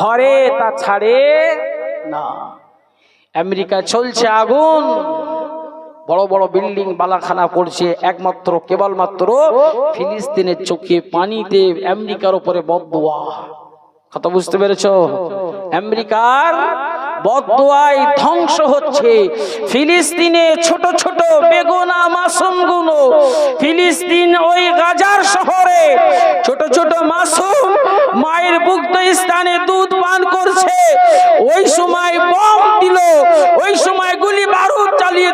ধরে তা ছাড়ে না। আমেরিকা চলছে আগুন। বড় বড় বিল্ডিং, বালাখানা পড়ছে একমাত্র, কেবলমাত্র ফিলিস্তিনের চোখে পানিতে আমেরিকার উপরে বদোয়া কথা বুঝতে পেরেছ? আমেরিকার বদোয়ায় ধ্বংস হচ্ছে। ফিলিস্তিনে ছোট ছোট বেগুনা মাসুমগুলো ফিলিস্তিন ওই গাজার শহরে ছোট ছোট মাসুম মায়ের মুক্ত স্থানে দুধ পান করছে ওই সময় বম দিল ওই সময় গুলি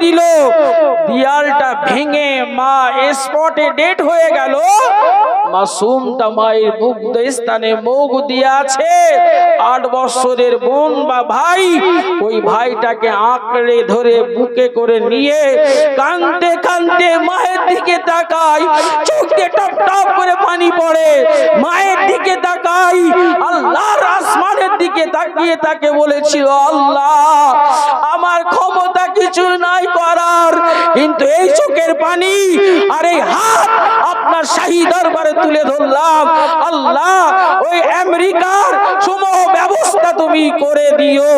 দিল। দিয়ালটা ভেঙে মা স্পটে ডেট হয়ে গেল। মাসুমটা মায়ের মুগ্ধ স্থানে মুখ দিয়ে আছে। আট বছরের বোন বা ভাই, ওই ভাইটাকে আঁকড়ে ধরে বুকে করে নিয়ে কানতে কানতে মায়ের দিকে তাকাই চোখ টপ টপ করে পানি পড়ে। মায়ের দিকে তাকাই আল্লাহর আসমানের দিকে তাকিয়ে তাকে বলেছিল, আল্লাহ, আমার ক্ষমতা কিছু নাই করার। কিন্তু এই চোখের পানি আর এই হাত আপনার শাহী দরবারে তুলে ধরলাম। আল্লাহ, ওই আমেরিকার সমূহ ব্যবস্থা তুমি করে দিও।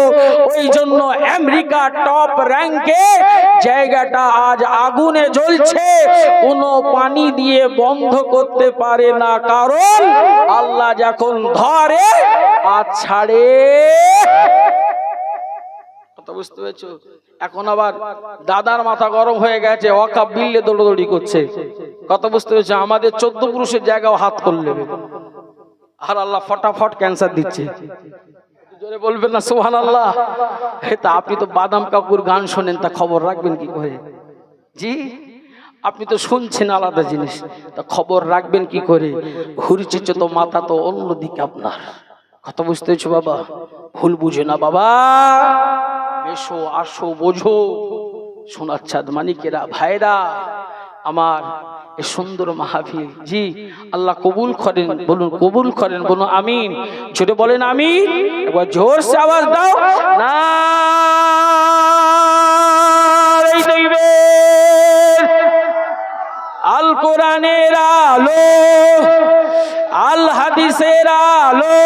ওই জন্য আমেরিকা টপ র্যাঙ্কে জায়গাটা আজ আগুনে জ্বলছে। কোনো পানি দিয়ে বন্ধ করতে পারে না। কারণ আল্লাহ যখন ধরে আর ছাড়ে। কথা বুঝতে পেরেছ? এখন আবার দাদার মাথা গরম হয়ে গেছে অকাপ বিল্লে দৌড়দৌড়ি করছে। কথা বুঝতে পেরেছ? আমাদের চোদ্দ পুরুষের জায়গাও হাত করলে। আর আল্লাহ ফটাফট ক্যান্সার দিচ্ছে। বলবেন না সোহান আল্লাহ তা আপনি তো বাদাম কাকুর গান শোনেন, তা খবর রাখবেন কি করে? জি, আপনি তো শুনছেন আলাদা জিনিস, তা খবর রাখবেন কি করে? ঘুরছে তো মাথা তো অন্যদিকে আপনার। কথা বুঝতে বাবা? ভুল বুঝে না বাবা। এসো আসো, বোঝো। সোনার চাঁদ মানিকেরা, ভাইরা, আমার এ সুন্দর মাহফিল। জি, আল্লাহ কবুল করেন, বলুন, কবুল করেন, বলুন, আমিন। জোরে বলেন, আমিন। একবার জোরসে আওয়াজ দাও। না আল কোরআনের আলো, আল হাদিসের আলো।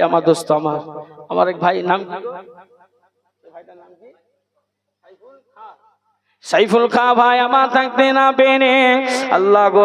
আমার দোস্ত আমার। আমার এক ভাই নাম? সাইফুল খা। ভাই, আমার থাকতে না পেনে আল্লাহ